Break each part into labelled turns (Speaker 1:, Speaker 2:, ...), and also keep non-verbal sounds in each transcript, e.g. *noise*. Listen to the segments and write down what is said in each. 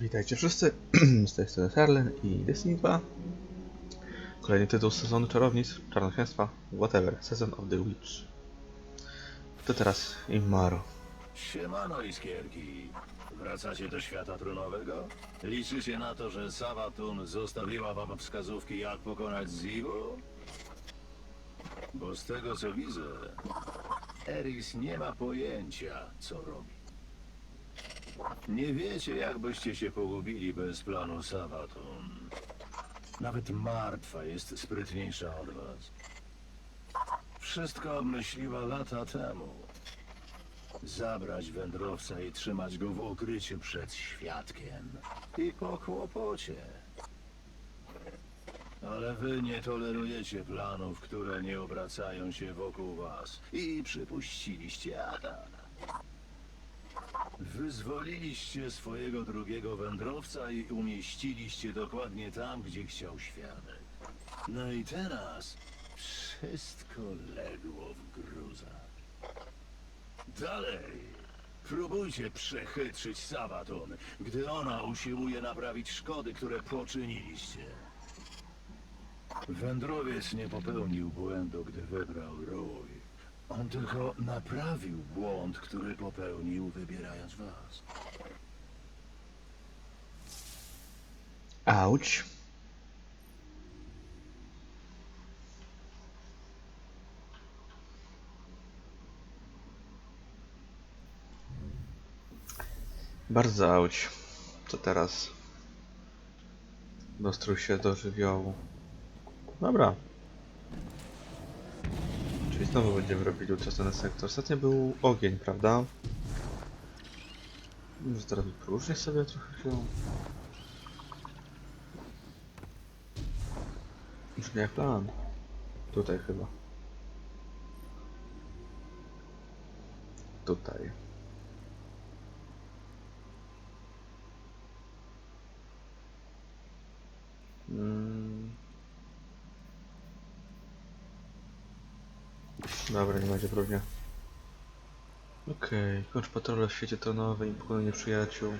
Speaker 1: Witajcie wszyscy, *clears throat* z tej strony Herlen i Destiny 2. Kolejny tytuł z sezonu Czarownic, Czarnoksięstwa, whatever, Season of the Witch. To teraz Immaru.
Speaker 2: Siemano iskierki. Wracacie do świata tronowego? Liczycie na to, że Savatun zostawiła wam wskazówki jak pokonać Zivu? Bo z tego co widzę, Eris nie ma pojęcia co robi. Nie wiecie jak byście się pogubili bez planu Savatun. Nawet martwa jest sprytniejsza od was. Wszystko obmyśliła lata temu zabrać wędrowca i trzymać go w ukryciu przed świadkiem. I po kłopocie. Ale wy nie tolerujecie planów, które nie obracają się wokół was. I przypuściliście atak. Wyzwoliliście swojego drugiego wędrowca i umieściliście dokładnie tam, gdzie chciał świadek. No i teraz wszystko legło w gruzach. Dalej. Próbujcie przechytrzyć Sabaton, gdy ona usiłuje naprawić szkody, które poczyniliście. Wędrowiec nie popełnił błędu, gdy wybrał rój. On tylko naprawił błąd, który popełnił, wybierając was.
Speaker 1: Auć. Bardzo auć. Co teraz? Dostrój się do żywiołu. Dobra. Czyli znowu będziemy robili uczestny sektor. Ostatnio był ogień, prawda? Może teraz próżnie sobie trochę wziął. Brzmi jak plan. Tutaj chyba. Tutaj. Mm. Dobra, nie będzie próżnia. Okej, okay. kończ patrole w świecie tronowym i pokonanie przyjaciół.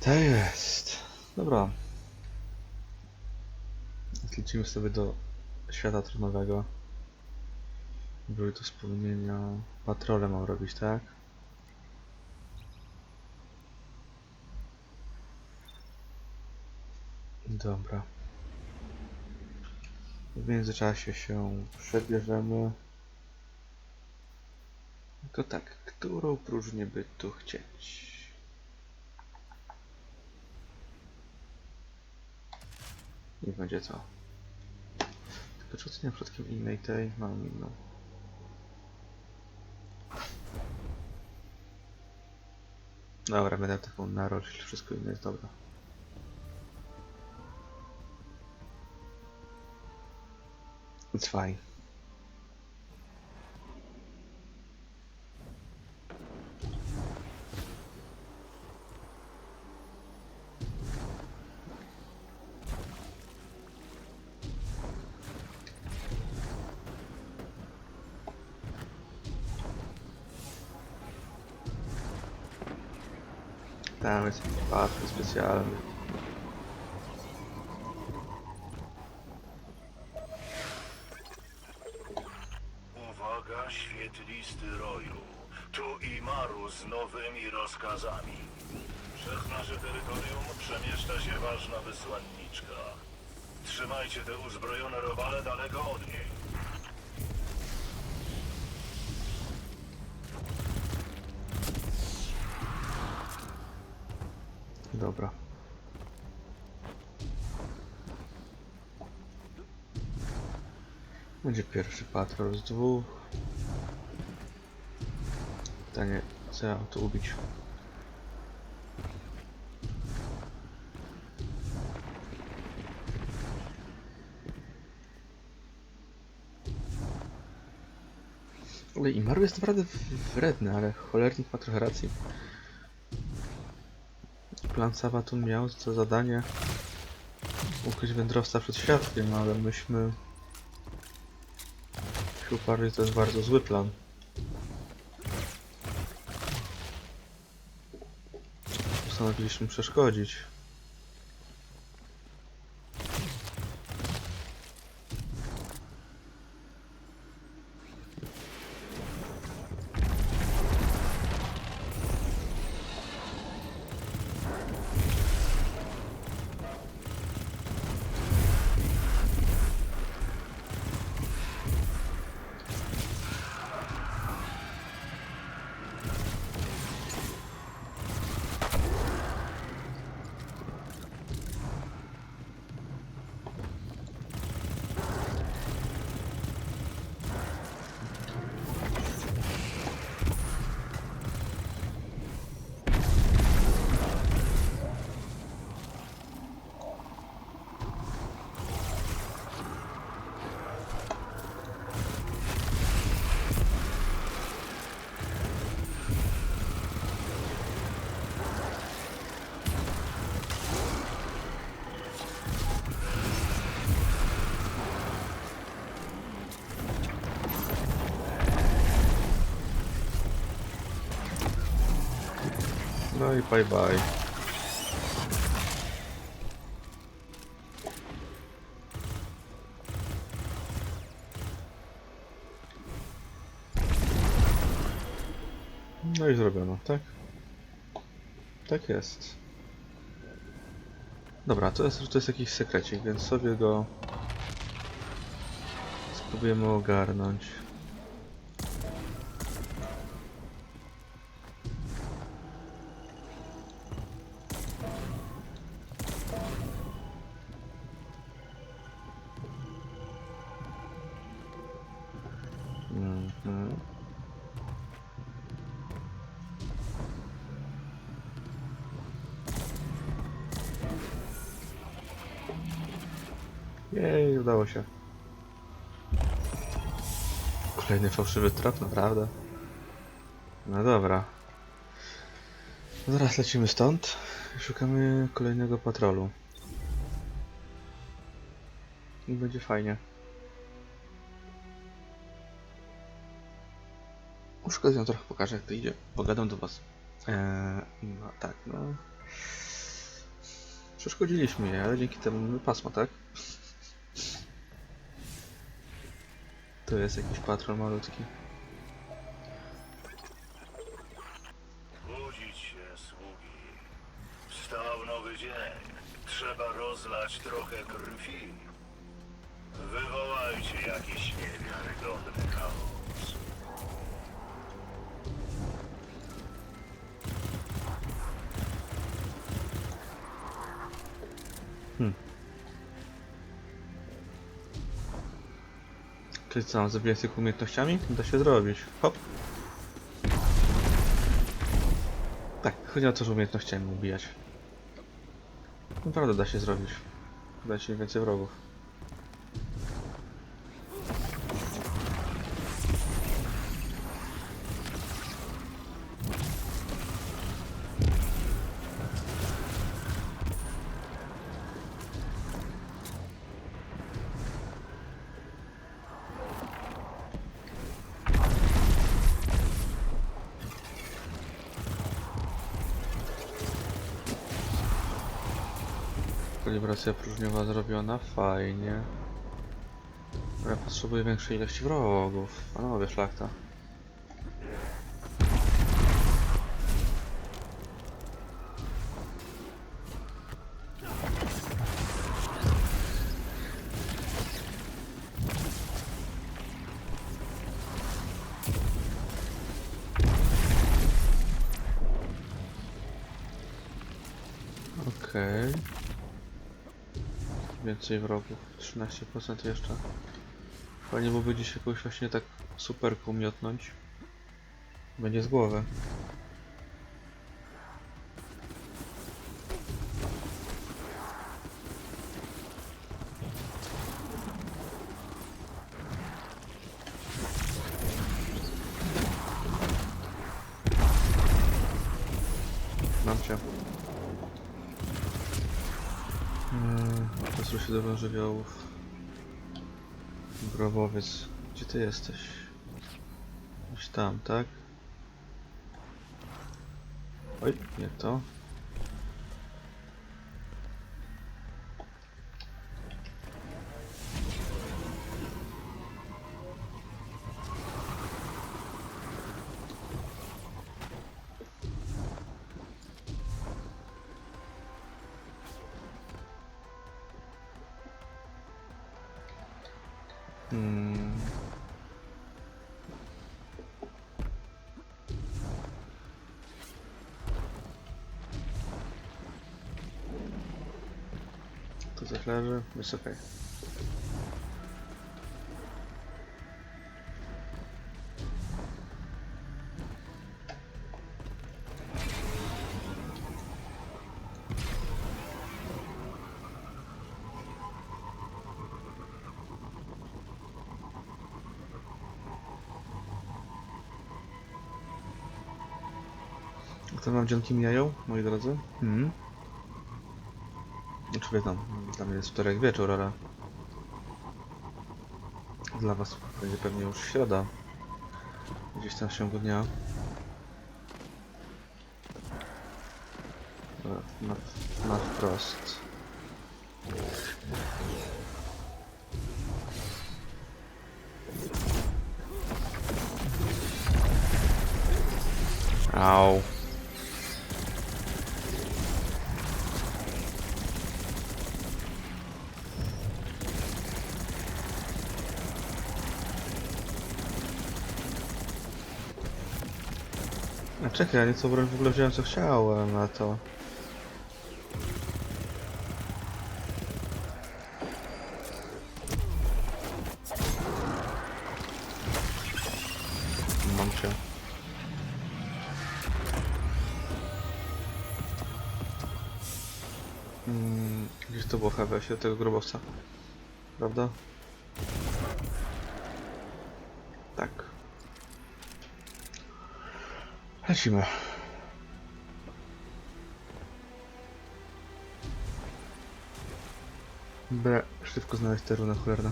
Speaker 1: To jest. Dobra. Zlecimy sobie do świata tronowego. Były to wspomnienia. Patrole mam robić, tak? Dobra. W międzyczasie się przebierzemy. To tak, którą próżnię by tu chcieć? Niech będzie to. Tylko czy oceniam przypadkiem innej tej? Mam inną. Dobra, będę taką narośl, wszystko inne jest dobra. It's fine.
Speaker 2: Przez nasze terytorium przemieszcza się ważna wysłanniczka. Trzymajcie te uzbrojone robale daleko od niej.
Speaker 1: Dobra. Będzie pierwszy patrol z dwóch. Pytanie, co ja tu ubić? Barb jest naprawdę wredny, ale cholernik ma trochę racji. Plan Sabatun miał za zadanie ukryć wędrowca przed świadkiem, ale myśmy... Uparli to jest bardzo zły plan. Postanowiliśmy przeszkodzić. No i bye bye. No i zrobiono, tak? Tak jest. Dobra, to jest, to jest jakiś sekrecik, więc sobie go spróbujemy ogarnąć. Kolejny fałszywy trop, naprawdę. No dobra. Zaraz lecimy stąd. i Szukamy kolejnego patrolu. I będzie fajnie. Ją trochę pokażę jak to idzie. Pogadam do was. Eee, no tak, no. Przeszkodziliśmy je, ale dzięki temu mamy pasmo, tak? To jest jakiś patrol malutki.
Speaker 2: Budzić się, sługi. Wstał nowy dzień. Trzeba rozlać trochę krwi. Wywołajcie jakiś niewiarygodny chaos.
Speaker 1: Co, mam zabijać tylko umiejętnościami? Da się zrobić. Hop. Tak, chodzi o to, że umiejętnościami ubijać. Naprawdę da się zrobić. Da się więcej wrogów. Kalibracja próżniowa zrobiona, fajnie. Ale potrzebuję większej ilości wrogów. Panowie szlachta. Więcej wrogów. 13% jeszcze. Fajnie byłoby gdzieś jakoś właśnie tak superką miotnąć. Będzie z głowy. Mam cię. Pozwól się do żywiołów. Grobowiec. Gdzie ty jesteś? Gdzieś tam, tak? Oj, nie to. Leży, jest okej. To wam dzięki mijają, moi drodzy? Mhm. Znaczy wie tam, jest wtorek wieczór, ale... Dla was będzie pewnie już środa. Gdzieś tam w ciągu dnia. Na, na wprost. Au. Czekaj, ja broń w ogóle wziąłem co chciałem, a to... Mam cię. Mm, gdzieś to było hewe się tego grobowca. Prawda? Tak. Lecimy. Bre, szybko znaleźć te runy cholerne.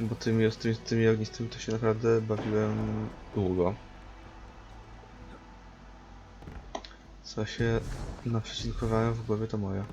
Speaker 1: Bo tymi, tymi, tymi ognistymi to się naprawdę bawiłem długo. Co się naprzeciwkowałem w głowie to moja.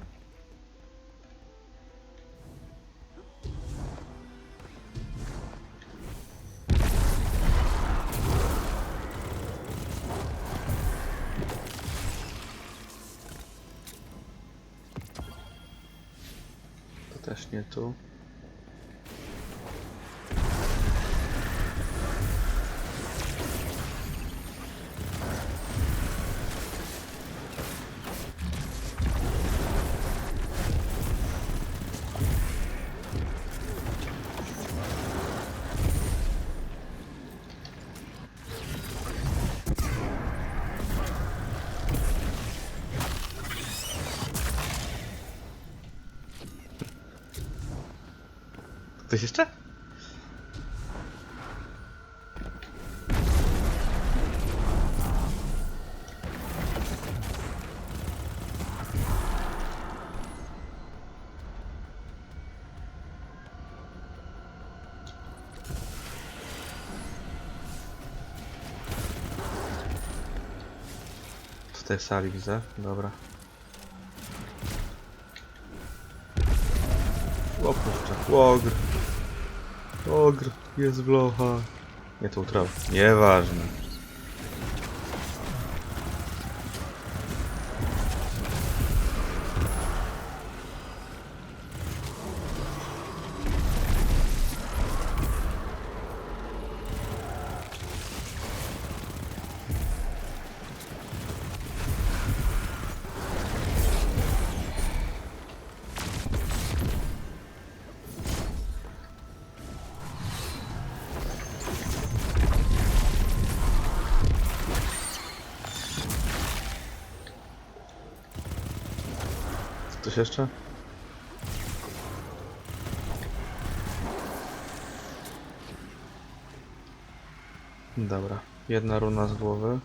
Speaker 1: Ktoś jeszcze? Tutaj sali widzę, dobra. O kurczę, łogr. Ogr, jest wlocha. Nie to utrawa. Nieważne. Coś jeszcze? Dobra, jedna runa z głowy.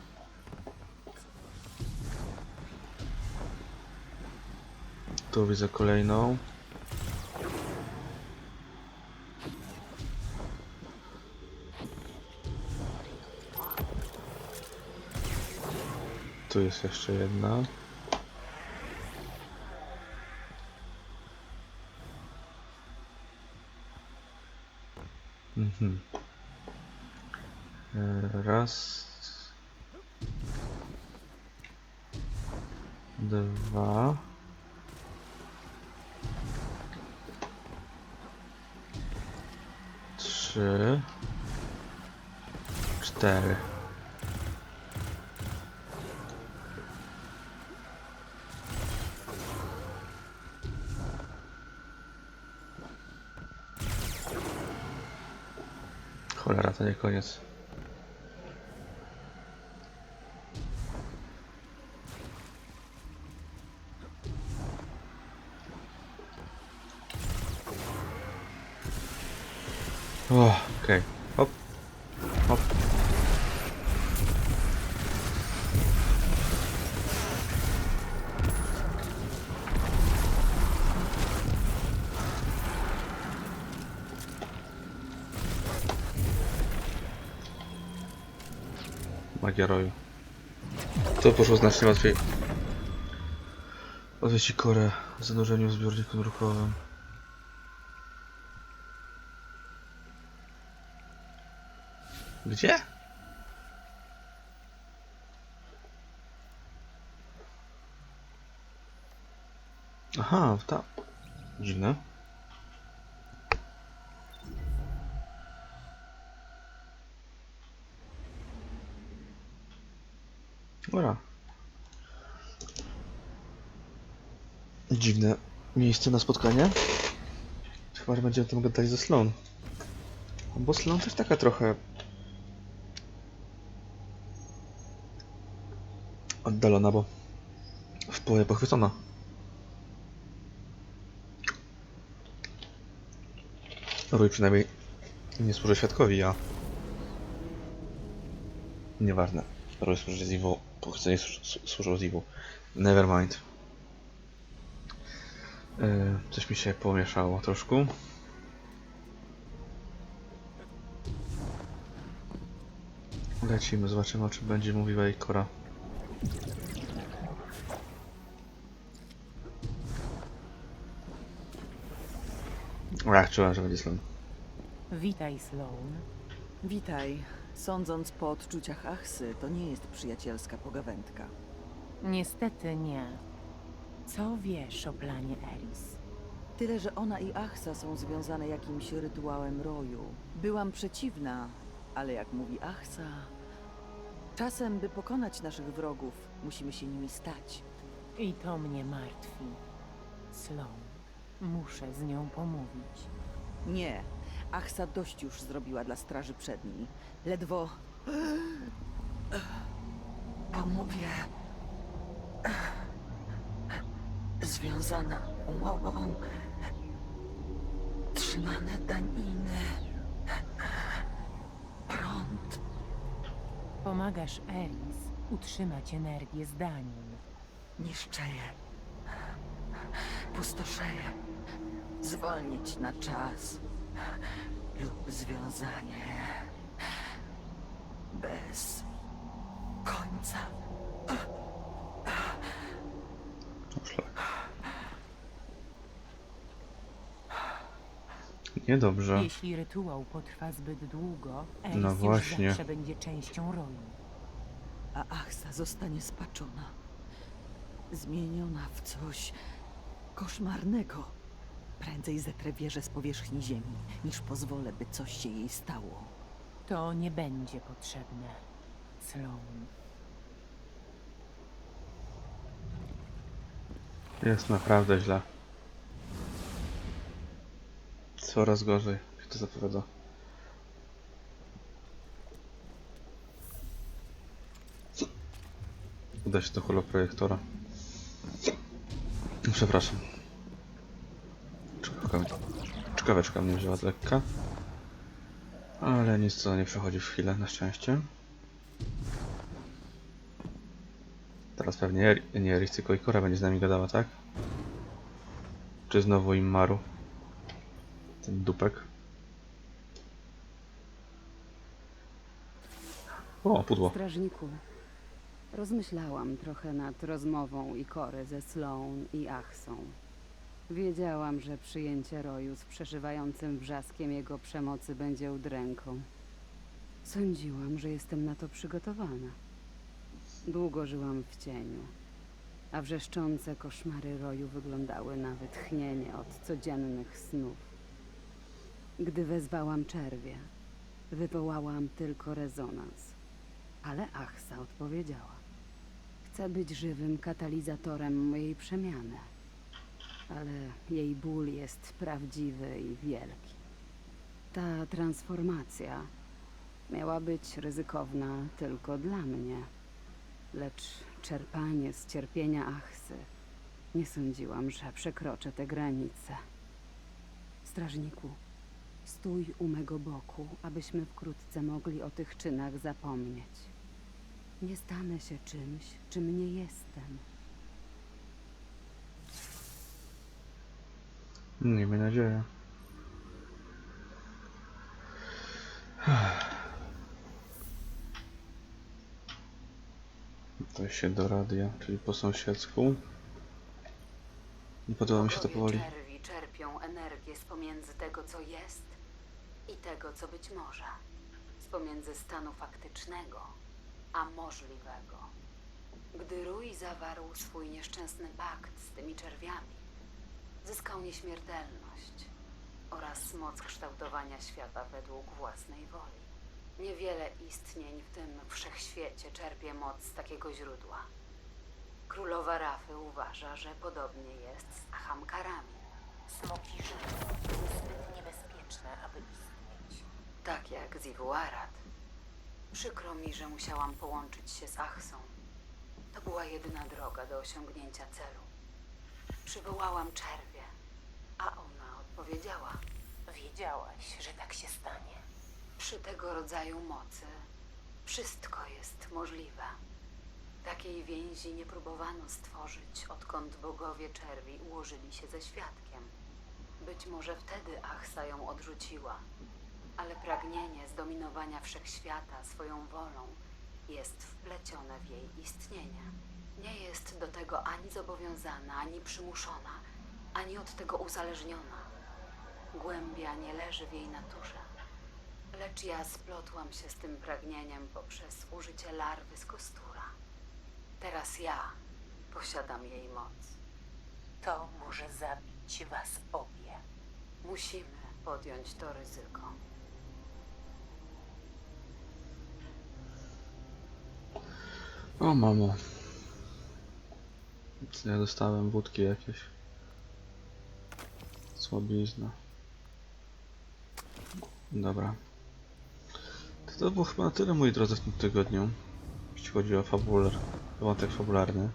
Speaker 1: Tu widzę kolejną. Tu jest jeszcze jedna. Trzy, cztery. Cholera, to nie koniec. Magia roju. To poszło znacznie łatwiej. Odwieci korę w zanurzeniu w zbiorniku nurkowym. Gdzie? Aha, tam. Dziwne. Dobra. Dziwne miejsce na spotkanie. Chyba, że będziemy tam gadali ze Sloan. Bo Sloan też taka trochę oddalona, bo w połowie pochwycona. Rój przynajmniej nie służy świadkowi, a... Nieważne. Rój służy Zivu, pochwycenie słu- służył Zivu. Nevermind. Yy, coś mi się pomieszało troszkę. Lecimy, zobaczymy o czym będzie mówiła jej Kora. Ach, czułem, że będzie slon.
Speaker 3: Witaj, Sloan.
Speaker 4: Witaj. Sądząc po odczuciach Achsy, to nie jest przyjacielska pogawędka.
Speaker 3: Niestety nie. Co wiesz o planie Eris?
Speaker 4: Tyle, że ona i Achsa są związane jakimś rytuałem roju. Byłam przeciwna, ale jak mówi Achsa, czasem, by pokonać naszych wrogów, musimy się nimi stać.
Speaker 3: I to mnie martwi. Sloan, muszę z nią pomówić.
Speaker 4: Nie, Achsa dość już zrobiła dla Straży Przedniej. Ledwo... Pomówię... Związana umową... Trzymane daniny... Prąd...
Speaker 3: Pomagasz Eris utrzymać energię zdaniem.
Speaker 4: Niszczeje. Pustoszeje. Zwolnić na czas. Lub związanie. Bez końca.
Speaker 1: Niedobrze.
Speaker 3: Jeśli rytuał potrwa zbyt długo, Eris
Speaker 1: No
Speaker 3: już
Speaker 1: właśnie.
Speaker 3: zawsze będzie częścią roju.
Speaker 4: A Achsa zostanie spaczona. Zmieniona w coś koszmarnego. Prędzej zetrę wieżę z powierzchni ziemi, niż pozwolę, by coś się jej stało.
Speaker 3: To nie będzie potrzebne. Sloan.
Speaker 1: Jest naprawdę źle. Coraz gorzej, jak to zapowiada. Uda się do holoprojektora. Przepraszam. Czkaweczka mnie wzięła z lekka. Ale nic co nie przechodzi w chwilę, na szczęście. Teraz pewnie nie Eris, tylko Ikora będzie z nami gadała, tak? Czy znowu im Maru? Ten dupek. O, pudło.
Speaker 5: Strażniku, rozmyślałam trochę nad rozmową Ikory ze Sloan i Achsą. Wiedziałam, że przyjęcie roju z przeżywającym wrzaskiem jego przemocy będzie udręką. Sądziłam, że jestem na to przygotowana. Długo żyłam w cieniu, a wrzeszczące koszmary roju wyglądały na wytchnienie od codziennych snów. Gdy wezwałam czerwie, wywołałam tylko rezonans. Ale Achsa odpowiedziała. Chcę być żywym katalizatorem mojej przemiany. Ale jej ból jest prawdziwy i wielki. Ta transformacja miała być ryzykowna tylko dla mnie. Lecz czerpanie z cierpienia Achsy nie sądziłam, że przekroczę te granice. Strażniku, stój u mego boku, abyśmy wkrótce mogli o tych czynach zapomnieć. Nie stanę się czymś, czym nie jestem.
Speaker 1: Miejmy nadzieję. *sighs* To się do radia, czyli po sąsiedzku. Nie podoba mi się to powoli.
Speaker 5: czerwi czerpią energię z pomiędzy tego, co jest i tego, co być może. Z pomiędzy stanu faktycznego a możliwego. Gdy Rój zawarł swój nieszczęsny pakt z tymi czerwiami, zyskał nieśmiertelność oraz moc kształtowania świata według własnej woli. Niewiele istnień w tym wszechświecie czerpie moc z takiego źródła. Królowa Rafy uważa, że podobnie jest z Ahamkarami.
Speaker 3: Smoki żyły były zbyt niebezpieczne, aby istnieć.
Speaker 5: Tak jak Zivuarat. Przykro mi, że musiałam połączyć się z Achsą. To była jedyna droga do osiągnięcia celu. Przywołałam czerwię, a ona odpowiedziała.
Speaker 3: Wiedziałaś, że tak się stanie.
Speaker 5: Przy tego rodzaju mocy wszystko jest możliwe. Takiej więzi nie próbowano stworzyć, odkąd bogowie czerwi ułożyli się ze świadkiem. Być może wtedy Achsa ją odrzuciła, ale pragnienie zdominowania wszechświata swoją wolą jest wplecione w jej istnienie. Nie jest do tego ani zobowiązana, ani przymuszona, ani od tego uzależniona. Głębia nie leży w jej naturze. Lecz ja splotłam się z tym pragnieniem poprzez użycie larwy z kostura. Teraz ja posiadam jej moc.
Speaker 3: To może zabić was obie.
Speaker 5: Musimy podjąć to ryzyko.
Speaker 1: O mamo. Ja dostałem wódki jakieś. Słabizna. Dobra. To, to było chyba na tyle, moi drodzy, w tym tygodniu. Jeśli chodzi o fabular, wątek fabularny.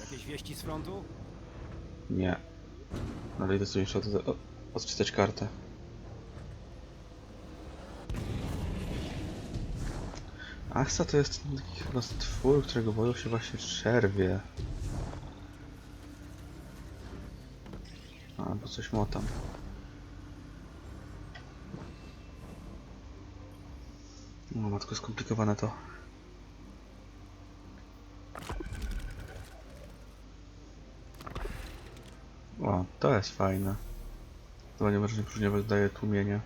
Speaker 6: Jakieś wieści z frontu?
Speaker 1: Nie. Ale idę sobie jeszcze od, od, odczytać kartę. Achsa to jest taki chyba stwór, którego boją się właśnie czerwie. Albo coś motam. Matko, skomplikowane to. O, to jest fajne. Zdawanie wrażeń próżniowe daje tłumienie.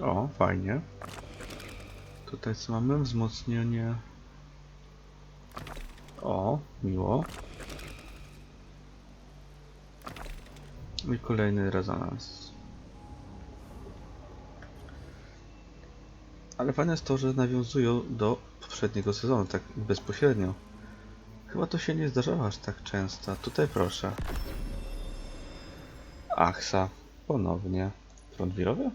Speaker 1: O, fajnie. Tutaj co mamy? Wzmocnienie. O, miło. I kolejny rezonans. Ale fajne jest to, że nawiązują do poprzedniego sezonu, tak bezpośrednio. Chyba to się nie zdarzało aż tak często. Tutaj proszę. Achsa. Ponownie. Front wirowy?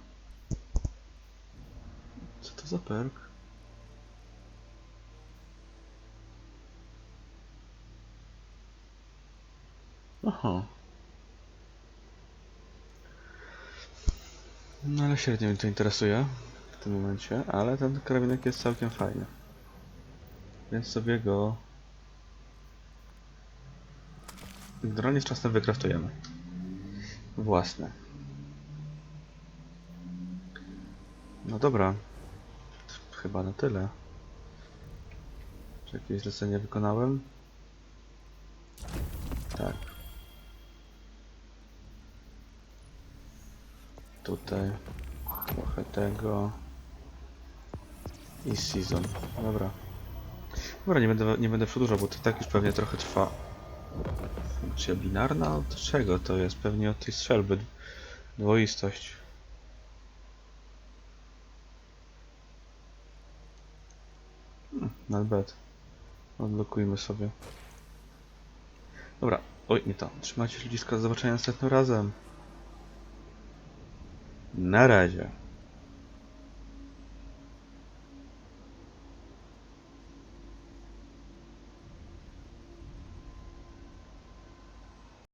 Speaker 1: Co to za perk? Aha. No ale średnio mnie to interesuje tym momencie, ale ten karabinek jest całkiem fajny. Więc sobie go Dronie z czasem wykraftujemy. Własne. No dobra. Chyba na tyle. Czy jakieś zlecenie wykonałem? Tak. Tutaj trochę tego. I season. Dobra. Dobra, nie będę, nie będę przedłużał, bo to tak już pewnie trochę trwa. Funkcja binarna? Od czego to jest? Pewnie od tej strzelby. Dwoistość. Hmm, not bad. Odblokujmy sobie. Dobra. Oj, nie to. Trzymajcie się ludziska. Do zobaczenia następnym razem. Na razie.